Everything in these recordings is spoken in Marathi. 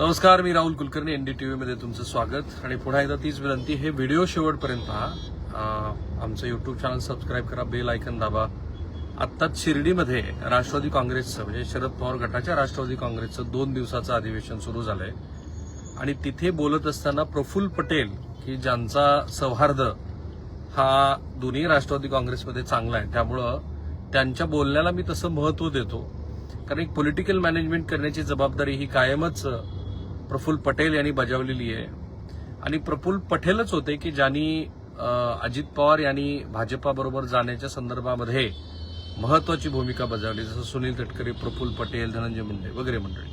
नमस्कार मी राहुल कुलकर्णी एनडीटीव्ही मध्ये तुमचं स्वागत. आणि पुन्हा एकदा तीच विनंती हे व्हिडिओ शेवटपर्यंत पहा. आमचं युट्यूब चॅनल सबस्क्राईब करा बेल आयकन दाबा. आत्ताच शिर्डीमध्ये राष्ट्रवादी काँग्रेसचं म्हणजे शरद पवार गटाच्या राष्ट्रवादी काँग्रेसचं दोन दिवसाचं अधिवेशन सुरू झालंय. आणि तिथे बोलत असताना प्रफुल्ल पटेल की ज्यांचा सौहार्द हा दोन्ही राष्ट्रवादी काँग्रेसमध्ये चांगला आहे त्यामुळं त्यांच्या बोलण्याला मी तसं महत्त्व देतो. कारण एक पॉलिटिकल मॅनेजमेंट करण्याची जबाबदारी ही कायमच प्रफुल्ल पटेल यांनी बजावलेली आहे. आणि प्रफुल्ल पटेलच होते की ज्यांनी अजित पवार यांनी भाजपाबरोबर जाण्याच्या संदर्भामध्ये महत्वाची भूमिका बजावली जसं सुनील तटकरे प्रफुल्ल पटेल धनंजय मुंडे वगैरे मंडळी.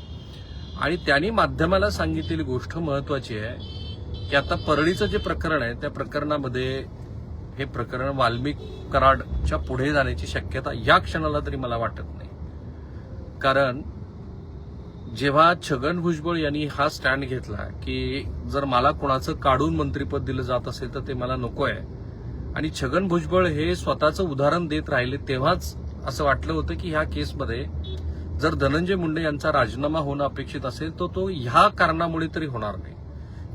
आणि त्यांनी माध्यमाला सांगितलेली गोष्ट महत्वाची आहे की आता परळीचं जे प्रकरण आहे त्या प्रकरणामध्ये हे प्रकरण वाल्मिक कराडच्या पुढे जाण्याची शक्यता या क्षणाला तरी मला वाटत नाही. कारण जेव्हा छगन भुजबळ यांनी हा स्टँड घेतला की जर मला कोणाचं काढून मंत्रीपद दिलं जात असेल तर ते मला नको आहे आणि छगन भुजबळ हे स्वतःचं उदाहरण देत राहिले तेव्हाच असं वाटलं होतं की ह्या केसमध्ये जर धनंजय मुंडे यांचा राजीनामा होणं अपेक्षित असेल तर तो ह्या कारणामुळे तरी होणार नाही.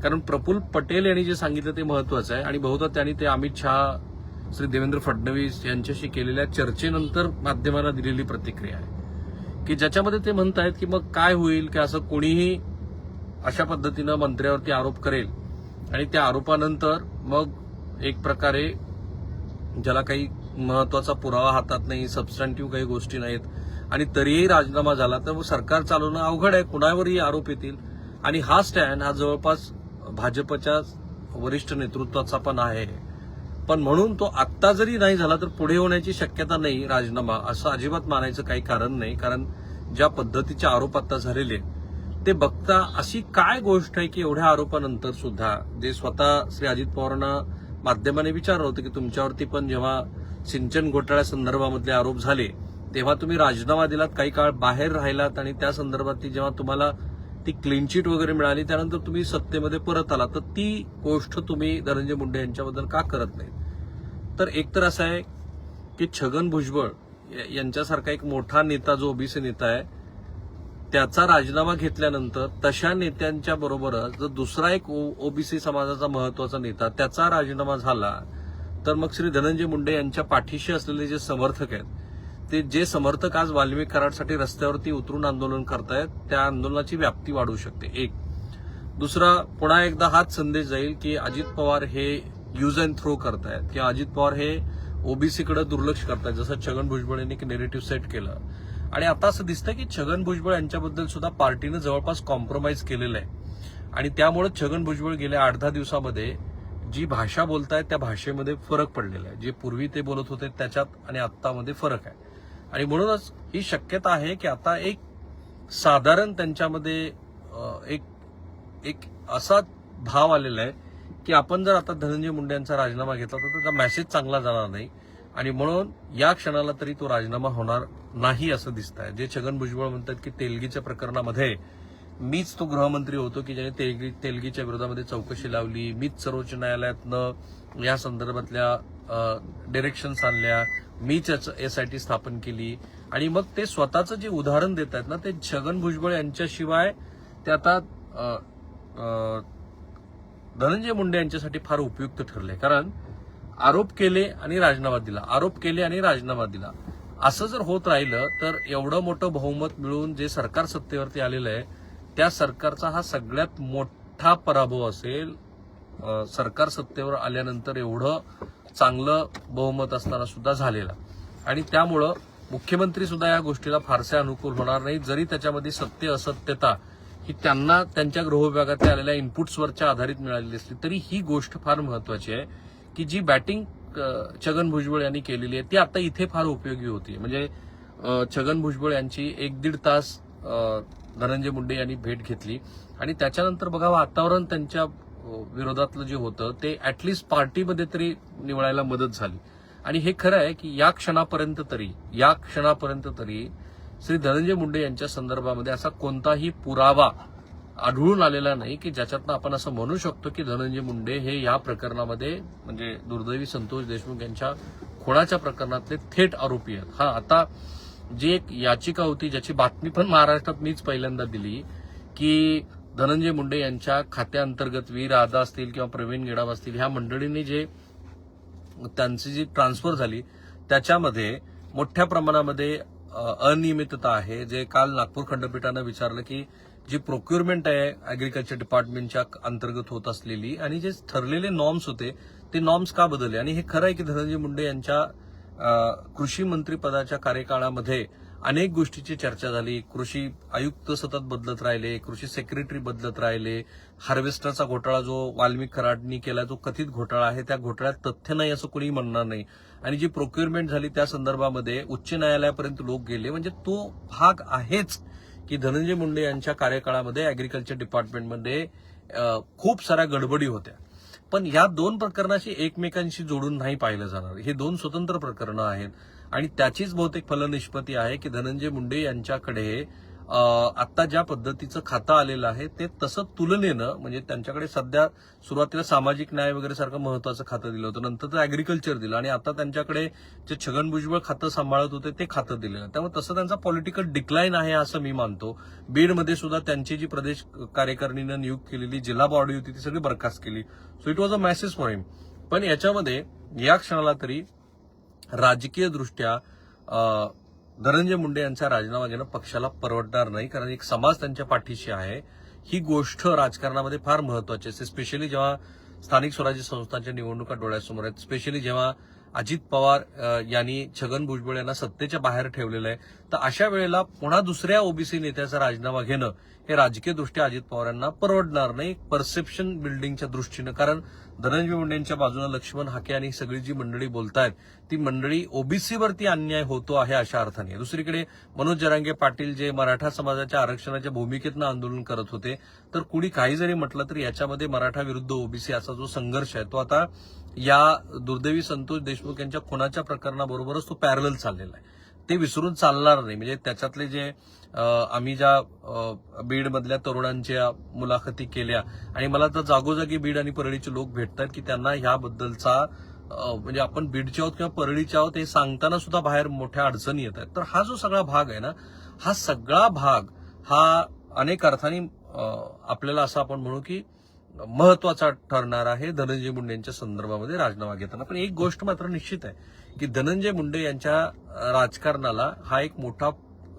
कारण प्रफुल्ल पटेल यांनी जे सांगितलं ते महत्वाचं आहे. आणि बहुधा त्यांनी ते अमित शहा श्री देवेंद्र फडणवीस यांच्याशी केलेल्या चर्चेनंतर माध्यमांना दिलेली प्रतिक्रिया आहे. की ज्याच्यामध्ये ते म्हणतायत की मग काय होईल की असं कोणीही अशा पद्धतीनं मंत्र्यावरती आरोप करेल. आणि त्या आरोपानंतर मग एक प्रकारे ज्याला काही महत्त्वाचा पुरावा हातात नाही सबस्टँटिव्ह काही गोष्टी नाहीत आणि तरीही राजीनामा झाला तर मग सरकार चालवणं अवघड आहे कुणावरही आरोप येतील. आणि हा स्टँड हा जवळपास भाजपच्या वरिष्ठ नेतृत्वाचा पण आहे. पण म्हणून तो आत्ता जरी नाही झाला तर पुढे होण्याची शक्यता नाही राजीनामा असं अजिबात मानायचं काही कारण नाही. कारण ज्या पद्धतीचे आरोप आता झालेले ते बघता अशी काय गोष्ट आहे की एवढ्या आरोपानंतर सुद्धा जे स्वतः श्री अजित पवारांना माध्यमाने विचारलं होतं की तुमच्यावरती पण जेव्हा सिंचन घोटाळ्या संदर्भामधले आरोप झाले तेव्हा तुम्ही राजीनामा दिलात काही काळ बाहेर राहिलात आणि त्या संदर्भात जेव्हा तुम्हाला ती क्लीन चिट वगैरे मिळाली त्यानंतर तुम्ही सत्तेमध्ये परत आला तर ती गोष्ट तुम्ही धनंजय मुंडे यांच्याबद्दल का करत नाही तर एक तर असं आहे की छगन भुजबळ या- यांच्यासारखा एक मोठा नेता जो ओबीसी नेता आहे त्याचा राजीनामा घेतल्यानंतर तशा नेत्यांच्या बरोबरच जर दुसरा एक ओबीसी समाजाचा महत्त्वाचा नेता त्याचा राजीनामा झाला तर मग श्री धनंजय मुंडे यांच्या पाठीशी असलेले जे समर्थक आहेत ते जे समर्थक आज वाल्मिक कराडसाठी रस्त्यावरती उतरून आंदोलन करतायत त्या आंदोलनाची व्याप्ती वाढू शकते. एक. दुसरा पुन्हा एकदा हाच संदेश जाईल की अजित पवार हे यूज अँड थ्रो करतायत. किंवा अजित पवार हे ओबीसीकडे दुर्लक्ष करतायत. जसं छगन भुजबळ यांनी नेरेटिव्ह सेट केलं. आणि आता असं दिसतं की छगन भुजबळ यांच्याबद्दल सुद्धा पार्टीनं जवळपास कॉम्प्रोमाइज केलेलं आहे. आणि त्यामुळे छगन भुजबळ गेल्या आठ दहा दिवसामध्ये जी भाषा बोलतायत त्या भाषेमध्ये फरक पडलेला आहे. जे पूर्वी ते बोलत होते त्याच्यात आणि आत्तामध्ये फरक आहे. आणि म्हणूनच ही शक्यता आहे की आता एक साधारण त्यांच्यामध्ये एक एक असा भाव आलेला आहे की आपण जर आता धनंजय मुंडे यांचा राजीनामा घेतला तर त्याचा मेसेज चांगला जाणार नाही. आणि म्हणून या क्षणाला तरी तो राजीनामा होणार नाही असं दिसत आहे जे छगन भुजबळ म्हणतात की तेलगीच्या प्रकरणामध्ये मीच तो गृहमंत्री होतो की ज्याने तेलगी तेलगीच्या विरोधामध्ये चौकशी लावली मीच सर्वोच्च न्यायालयातनं या संदर्भातल्या डिरेक्शन्स आणल्या मीच एस आय टी स्थापन केली. आणि मग ते स्वतःचं जे उदाहरण देत आहेत ना ते छगन भुजबळ यांच्याशिवाय ते आता धनंजय मुंडे यांच्यासाठी फार उपयुक्त ठरले. कारण आरोप केले आणि राजीनामा दिला. आरोप केले आणि राजीनामा दिला. असं जर होत राहिलं तर एवढं मोठं बहुमत मिळून जे सरकार सत्तेवरती आलेलं आहे त्या सरकारचा हा सगळ्यात मोठा पराभव असेल सरकार सत्तेवर आल्यानंतर एवढं चांगलं बहुमत असताना सुद्धा झालेला. आणि त्यामुळं मुख्यमंत्री सुद्धा या गोष्टीला फारसे अनुकूल होणार नाही. जरी त्याच्यामध्ये सत्य असत्यता ही त्यांना त्यांच्या गृहविभागातल्या आलेल्या इनपुट्सवरच्या आधारित मिळालेली असली तरी ही गोष्ट फार महत्वाची आहे की जी बॅटिंग छगन भुजबळ यांनी केलेली आहे ती आता इथे फार उपयोगी होती म्हणजे छगन भुजबळ यांची एक दीड तास धनंजय मुंडे यांनी भेट घेतली. आणि त्याच्यानंतर बघा वातावरण त्यांच्या विरोधातलं जे होतं ते ऍटलिस्ट पार्टीमध्ये तरी निवडायला मदत झाली. आणि हे खरं आहे की या क्षणापर्यंत तरी या क्षणापर्यंत तरी श्री धनंजय मुंडे यांच्या संदर्भामध्ये असा कोणताही पुरावा आढळून आलेला नाही की ज्याच्यातनं आपण असं म्हणू शकतो की धनंजय मुंडे हे या प्रकरणामध्ये म्हणजे दुर्दैवी संतोष देशमुख यांच्या खुणाच्या प्रकरणातले थेट आरोपी आहेत. हा आता जी एक याचिका होती ज्याची बातमी पण महाराष्ट्रात मीच पहिल्यांदा दिली की धनंजय मुंडे यांच्या खात्याअंतर्गत वीर राधा असतील किंवा प्रवीण गेडाव असतील ह्या मंडळींनी जे त्यांची जी ट्रान्सफर झाली त्याच्यामध्ये मोठ्या प्रमाणामध्ये अनियमितता आहे. जे काल नागपूर खंडपीठानं विचारलं की जी प्रोक्युरमेंट आहे अॅग्रिकल्चर डिपार्टमेंटच्या अंतर्गत होत असलेली आणि जे ठरलेले नॉर्म्स होते ते नॉर्म्स का बदलले? आणि हे खरं आहे की धनंजय मुंडे यांच्या कृषी मंत्रीपदाच्या कार्यकाळामध्ये अनेक गोष्टीची चर्चा झाली. कृषी आयुक्त सतत बदलत राहिले कृषी सेक्रेटरी बदलत राहिले. हार्वेस्टरचा घोटाळा जो वाल्मिक खराडनी केला तो कथित घोटाळा आहे. त्या घोटाळ्यात तथ्य नाही असं कोणी म्हणणार नाही. आणि जी प्रोक्युरमेंट झाली त्या संदर्भामध्ये उच्च न्यायालयापर्यंत लोक गेले. म्हणजे तो भाग आहेच की धनंजय मुंडे यांच्या कार्यकाळामध्ये अॅग्रिकल्चर डिपार्टमेंटमध्ये खूप साऱ्या गडबडी होत्या. पण या दोन प्रकरणाशी एकमेकांशी जोडून नाही पाहिलं जाणार. हे दोन स्वतंत्र प्रकरणं आहेत. आणि त्याचीच बहुतेक फलनिष्पत्ती आहे की धनंजय मुंडे यांच्याकडे आत्ता आता ज्या पद्धतीचं खातं आलेलं आहे ते तसं तुलनेनं म्हणजे त्यांच्याकडे सध्या सुरुवातीला सामाजिक न्याय वगैरे सारखं महत्वाचं खातं दिलं होतं नंतर तर अॅग्रिकल्चर दिलं आणि आता त्यांच्याकडे जे छगन भुजबळ खातं सांभाळत होते ते खातं दिलेलं त्यामुळे तसं त्यांचा पॉलिटिकल डिक्लाईन आहे असं मी मानतो. बीडमध्ये सुद्धा त्यांची जी प्रदेश कार्यकारिणीनं नियुक्त केलेली जिल्हा बॉडी होती ती सगळी बरखास्त केली. So it was a message for him पण याच्यामध्ये या क्षणाला तरी राजकीय दृष्ट्या धनंजय मुंडे यांचा राजीनामा घेणं पक्षाला परवडणार नाही कारण एक समाज त्यांच्या पाठीशी आहे. ही गोष्ट राजकारणामध्ये फार महत्वाची असते. स्पेशली जेव्हा स्थानिक स्वराज्य संस्थांच्या निवडणुका डोळ्यासमोर आहेत स्पेशली जेव्हा अजित पवार यांनी छगन भुजबळ यांना सत्तेच्या बाहेर ठेवलेलं आहे तर अशा वेळेला पुन्हा दुसऱ्या ओबीसी नेत्याचा राजीनामा घेणं हे राजकीयदृष्ट्या अजित अजित पवारांना परवडणार नाही परसेप्शन बिल्डिंगच्या दृष्टीनं. कारण धनंजय मुंडेंच्या बाजूने लक्ष्मण हाके आणि सगळी जी मंडळी बोलतायत ती मंडळी ओबीसीवरती अन्याय होतो आहे अशा अर्थाने. दुसरीकडे मनोज जरांगे पाटील जे मराठा समाजाच्या आरक्षणाच्या भूमिकेतनं आंदोलन करत होते तर कुणी काही जरी म्हटलं तरी याच्यामध्ये मराठा विरुद्ध ओबीसी असा जो संघर्ष आहे तो आता या दुर्दैवी संतोष देशमुख यांच्या खुनाच्या प्रकरणाबरोबरच तो पॅरल चाललेला आहे. ते विसरून चालणार नाही. म्हणजे त्याच्यातले जे आम्ही ज्या बीडमधल्या तरुणांच्या मुलाखती केल्या आणि मला तर जागोजागी बीड आणि परळीचे लोक भेटतात की त्यांना ह्याबद्दलचा म्हणजे आपण बीडचे आहोत किंवा परळीचे आहोत हे सांगताना सुद्धा बाहेर मोठ्या अडचणी येत आहेत. तर हा जो सगळा भाग आहे ना हा सगळा भाग हा अनेक अर्थाने आपल्याला असं आपण म्हणू की महत्त्वाचा ठरणार आहे धनंजय मुंडेंच्या संदर्भामध्ये राजीनामा घेताना. पण एक गोष्ट मात्र निश्चित आहे की धनंजय मुंडे यांच्या राजकारणाला हा एक मोठा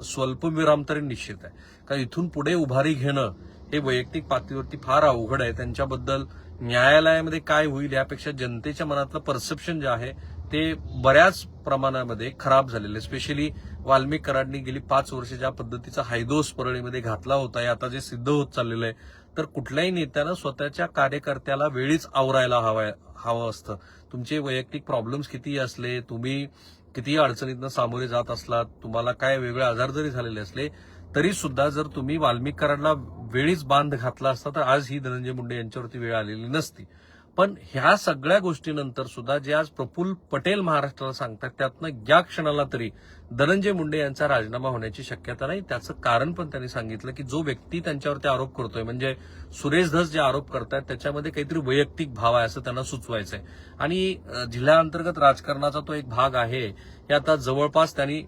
स्वल्पविराम तरी निश्चित आहे. कारण इथून पुढे उभारी घेणं हे वैयक्तिक पातळीवरती फार अवघड आहे. त्यांच्याबद्दल न्यायालयामध्ये काय होईल यापेक्षा जनतेच्या मनातलं परसेप्शन जे आहे ते बऱ्याच प्रमाणामध्ये खराब झालेले आहे स्पेशली वाल्मिक कराडनी गेली पाच वर्ष ज्या पद्धतीचा हायदोस परळीमध्ये घातला होता हे आता जे सिद्ध होत चाललेलं आहे तर कुठल्याही नेत्यानं स्वतःच्या कार्यकर्त्याला वेळीच आवरायला हवाय हवं असतं. तुमचे वैयक्तिक प्रॉब्लेम्स किती असले तुम्ही कितीही अडचणीतनं सामोरे जात असलात तुम्हाला काय वेगळे आजार जरी झालेले असले तरी सुद्धा जर तुम्ही वाल्मिकरांना वेळीच बांध घातला असता तर आज ही धनंजय मुंडे यांच्यावरती वेळ आलेली नसती. पण ह्या सगळ्या गोष्टीनंतर सुद्धा जे आज प्रफुल्ल पटेल महाराष्ट्राला सांगतात त्यातनं या क्षणाला तरी धनंजय मुंडे यांचा राजीनामा होण्याची शक्यता नाही त्याचं कारण पण त्यांनी सांगितलं की जो व्यक्ती त्यांच्यावरती आरोप करतोय म्हणजे सुरेश धस जे आरोप करतायत त्याच्यामध्ये काहीतरी वैयक्तिक भाव आहे असं त्यांना सुचवायचंय. आणि जिल्ह्याअंतर्गत राजकारणाचा तो एक भाग आहे. हे आता जवळपास त्यांनी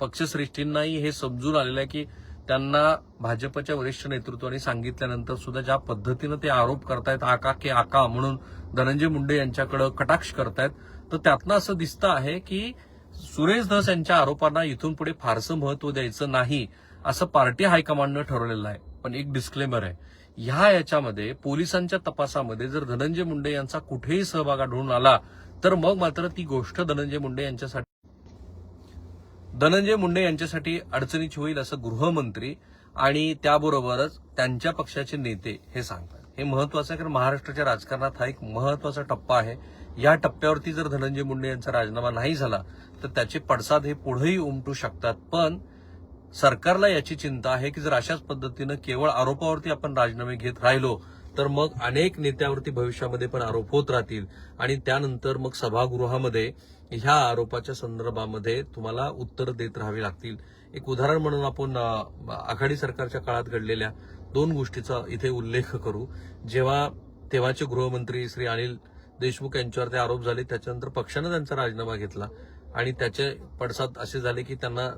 पक्षश्रेष्ठींनाही हे समजून आलेलं आहे की त्यांना भाजपच्या वरिष्ठ नेतृत्वाने सांगितल्यानंतर सुद्धा ज्या पद्धतीनं ते आरोप करतायत आका के आका म्हणून धनंजय मुंडे यांच्याकडे कटाक्ष करतायत तर त्यातनं असं दिसतं आहे की सुरेश धस यांच्या आरोपांना इथून पुढे फारसं महत्त्व द्यायचं नाही असं पार्टी हायकमांडनं ठरवलेलं आहे. पण एक डिस्क्लेमर आहे. ह्या याच्यामध्ये पोलिसांच्या तपासामध्ये जर धनंजय मुंडे यांचा कुठेही सहभाग आढळून आला तर मग मात्र ती गोष्ट धनंजय मुंडे यांच्यासाठी धनंजय मुंडे यांच्यासाठी अडचणीची होईल असं गृहमंत्री आणि त्याबरोबरच त्यांच्या पक्षाचे नेते हे सांगतात. हे महत्वाचं आहे कारण महाराष्ट्राच्या राजकारणात हा एक महत्त्वाचा टप्पा आहे. या टप्प्यावरती जर धनंजय मुंडे यांचा राजीनामा नाही झाला तर त्याचे पडसाद हे पुढेही उमटू शकतात. पण सरकारला याची चिंता आहे की जर अशाच पद्धतीनं केवळ आरोपावरती आपण राजीनामे घेत राहिलो तर मग अनेक नेत्यावरती भविष्यामध्ये पण आरोप होत राहतील. आणि त्यानंतर मग सभागृहामध्ये ह्या आरोपाच्या संदर्भामध्ये तुम्हाला उत्तर देत राहावी लागतील. एक उदाहरण म्हणून आपण आघाडी सरकारच्या काळात घडलेल्या दोन गोष्टीचा इथे उल्लेख करू. जेव्हा तेव्हाचे गृहमंत्री श्री अनिल देशमुख यांच्यावर ते आरोप झाले त्याच्यानंतर पक्षानं त्यांचा राजीनामा घेतला. आणि त्याचे पडसाद असे झाले की त्यांना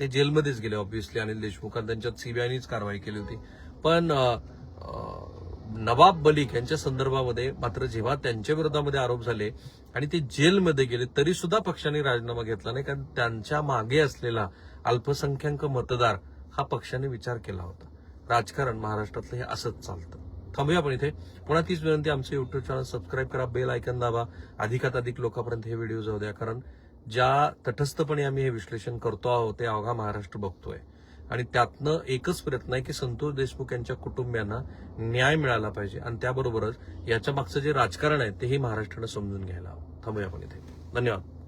ते जेलमध्येच गेले ऑब्व्हियसली अनिल देशमुख. आणि त्यांच्यात सीबीआयनीच कारवाई केली होती. पण नवाब मलिक यांच्या संदर्भामध्ये मात्र जेव्हा त्यांच्या विरोधामध्ये आरोप झाले आणि ते जेलमध्ये गेले तरी सुद्धा पक्षाने राजीनामा घेतला नाही कारण त्यांच्या मागे असलेला अल्पसंख्याक मतदार हा पक्षाने विचार केला होता. राजकारण महाराष्ट्रातलं हे असंच चालतं. थांबूया आपण इथे. पुन्हा तीच विनंती आमचं युट्यूब चॅनल सबस्क्राईब करा बेल आयकन दाबा. अधिकात अधिक लोकांपर्यंत हे व्हिडिओ जाऊ द्या कारण ज्या तटस्थपणे आम्ही हे विश्लेषण करतो आहोत ते अवघा महाराष्ट्र बघतोय. आणि त्यातनं एकच प्रयत्न आहे की संतोष देशमुख यांच्या कुटुंबियांना न्याय मिळाला पाहिजे. आणि त्याबरोबरच याच्या मागचं जे राजकारण आहे तेही महाराष्ट्रानं समजून घ्यायला हवं. थांबूया आपण इथे. धन्यवाद.